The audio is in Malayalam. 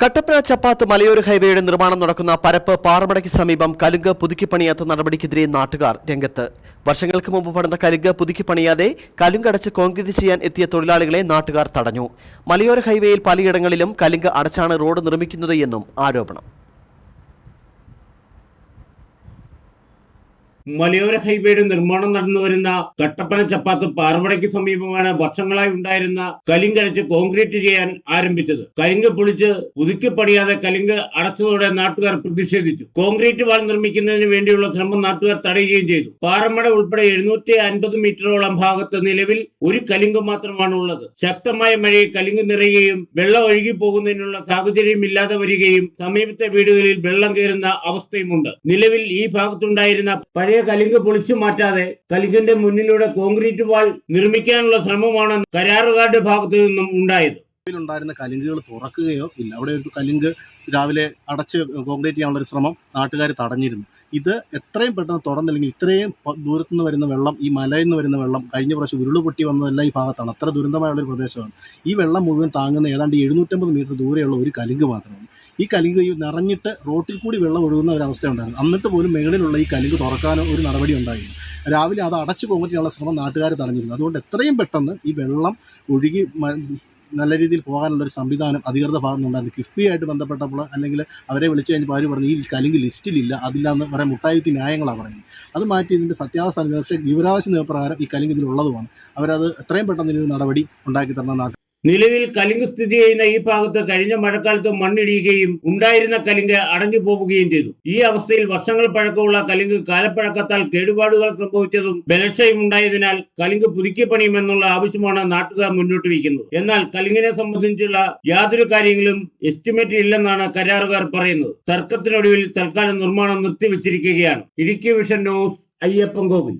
കട്ടപ്പന ചപ്പാത്ത് മലയോര ഹൈവേയുടെ നിർമ്മാണം നടക്കുന്ന പരപ്പ് പാറമടയ്ക്ക് സമീപം കലുങ്ക് പുതുക്കിപ്പണിയാത്ത നടപടിക്കെതിരെ നാട്ടുകാർ രംഗത്ത്. വർഷങ്ങൾക്ക് മുമ്പ് പണിത കലുങ്ക് പുതുക്കിപ്പണിയാതെ കലുങ്കടച്ച് കോൺക്രീറ്റ് ചെയ്യാൻ എത്തിയ തൊഴിലാളികളെ നാട്ടുകാർ തടഞ്ഞു. മലയോര ഹൈവേയിൽ പലയിടങ്ങളിലും കലുങ്ക് അടച്ചാണ് റോഡ് നിർമ്മിക്കുന്നത് എന്നും ആരോപണം. മലയോര ഹൈവേയുടെ നിർമ്മാണം നടന്നു വരുന്ന കട്ടപ്പന ചപ്പാത്ത് പാർവടയ്ക്ക് സമീപമാണ് വർഷങ്ങളായി ഉണ്ടായിരുന്ന കലിങ്കടച്ച് കോൺക്രീറ്റ് ചെയ്യാൻ ആരംഭിച്ചത്. കലിങ്ക് പൊളിച്ച് പുതുക്കി പണിയാതെ കലിങ്ക് അടച്ചതോടെ നാട്ടുകാർ പ്രതിഷേധിച്ചു. കോൺക്രീറ്റ് വാൾ നിർമ്മിക്കുന്നതിന് വേണ്ടിയുള്ള ശ്രമം നാട്ടുകാർ തടയുകയും ചെയ്തു. പാറമട ഉൾപ്പെടെ എഴുന്നൂറ്റി അൻപത് മീറ്ററോളം ഭാഗത്ത് നിലവിൽ ഒരു കലിങ്ക് മാത്രമാണ് ഉള്ളത്. ശക്തമായ മഴയിൽ കലിങ്ക് നിറയുകയും വെള്ളം ഒഴുകി പോകുന്നതിനുള്ള സാഹചര്യം ഇല്ലാതെ വരികയും സമീപത്തെ വീടുകളിൽ വെള്ളം കയറുന്ന അവസ്ഥയുമുണ്ട്. നിലവിൽ ഈ ഭാഗത്തുണ്ടായിരുന്ന പഴയ കലിങ്ക് പൊളിച്ചു മാറ്റാതെ കലിങ്കിന്റെ മുന്നിലൂടെ കോൺക്രീറ്റ് വാൾ നിർമ്മിക്കാനുള്ള ശ്രമമാണ് കരാറുകാരുടെ ഭാഗത്തു നിന്നും ഉണ്ടായത്. ഉണ്ടായിരുന്ന കലിങ്കുകൾ തുറക്കുകയോ ഇല്ല. അവിടെ ഒരു കലിങ്ക് രാവിലെ അടച്ച് കോൺക്രീറ്റ് ചെയ്യാനുള്ള ഒരു ശ്രമം നാട്ടുകാർ തടഞ്ഞിരുന്നു. ഇത് എത്രയും പെട്ടെന്ന് തുറന്നില്ലെങ്കിൽ ഇത്രയും ദൂരത്തുനിന്ന് ദൂരത്തു നിന്ന് വരുന്ന വെള്ളം ഈ മലയിൽ നിന്ന് വരുന്ന വെള്ളം കഴിഞ്ഞ പ്രാവശ്യം ഉരുൾ പൊട്ടി വന്നതെല്ലാം ഈ ഭാഗത്താണ്. അത്ര ദുരന്തമായുള്ള ഒരു പ്രദേശമാണ്. ഈ വെള്ളം മുഴുവൻ താങ്ങുന്ന ഏതാണ്ട് എഴുന്നൂറ്റമ്പത് മീറ്റർ ദൂരെയുള്ള ഒരു കലിങ്ക് മാത്രമാണ് ഈ കലിങ്ക് ഈ നിറഞ്ഞിട്ട് റോട്ടിൽ കൂടി വെള്ളം ഒഴുകുന്ന ഒരു അവസ്ഥ ഉണ്ടായിരുന്നു. എന്നിട്ട് പോലും മുകളിലുള്ള ഈ കലിങ്ക് തുറക്കാനോ ഒരു നടപടി ഉണ്ടായിരുന്നു രാവിലെ അത് അടച്ചു കോൺക്രീറ്റ് ശ്രമം നാട്ടുകാർ തടഞ്ഞിരുന്നു. അതുകൊണ്ട് എത്രയും പെട്ടെന്ന് ഈ വെള്ളം ഒഴുകി നല്ല രീതിയിൽ പോകാനുള്ള ഒരു സംവിധാനം അധികൃത ഭാഗത്തുനിന്നുണ്ടായിരുന്നു കിഫ്ബിയായിട്ട് ബന്ധപ്പെട്ടപ്പോൾ അല്ലെങ്കിൽ അവരെ വിളിച്ചു കഴിഞ്ഞപ്പോൾ അവർ പറഞ്ഞു ഈ കലിങ്ക് ലിസ്റ്റിലില്ല അതില്ലാന്ന് പറയാൻ മുട്ടായത്തി ന്യായങ്ങളാണ് പറയുന്നത്. അത് മാറ്റി ഇതിന്റെ സത്യാവസ്ഥ പക്ഷേ വിവരാവശ്യ നിയമപ്രകാരം ഈ കലിങ്ക് ഇതിലുള്ളതുമാണ്. അവരത് എത്രയും പെട്ടെന്ന് ഇതിന് നടപടി ഉണ്ടാക്കി തരണം നിലവിൽ കലിങ്ക് സ്ഥിതി ചെയ്യുന്ന ഈ ഭാഗത്ത് കഴിഞ്ഞ മഴക്കാലത്ത് മണ്ണിടിയുകയും ഉണ്ടായിരുന്ന കലിങ്ക് അടഞ്ഞു പോവുകയും ചെയ്തു. ഈ അവസ്ഥയിൽ വർഷങ്ങൾ പഴക്കമുള്ള കലിങ്ക് കാലപ്പഴക്കത്താൽ കേടുപാടുകൾ സംഭവിച്ചതും ബലക്ഷയം ഉണ്ടായതിനാൽ കലിങ്ക് പുതുക്കി പണിയുമെന്നുള്ള ആവശ്യമാണ് നാട്ടുകാർ മുന്നോട്ട് വയ്ക്കുന്നത്. എന്നാൽ കലിങ്കിനെ സംബന്ധിച്ചുള്ള യാതൊരു കാര്യങ്ങളും എസ്റ്റിമേറ്റ് ഇല്ലെന്നാണ് കരാറുകാർ പറയുന്നത്. തർക്കത്തിനൊടുവിൽ തൽക്കാലം നിർമ്മാണം നിർത്തിവെച്ചിരിക്കുകയാണ്. Idukki vision news Ayyappan Kovil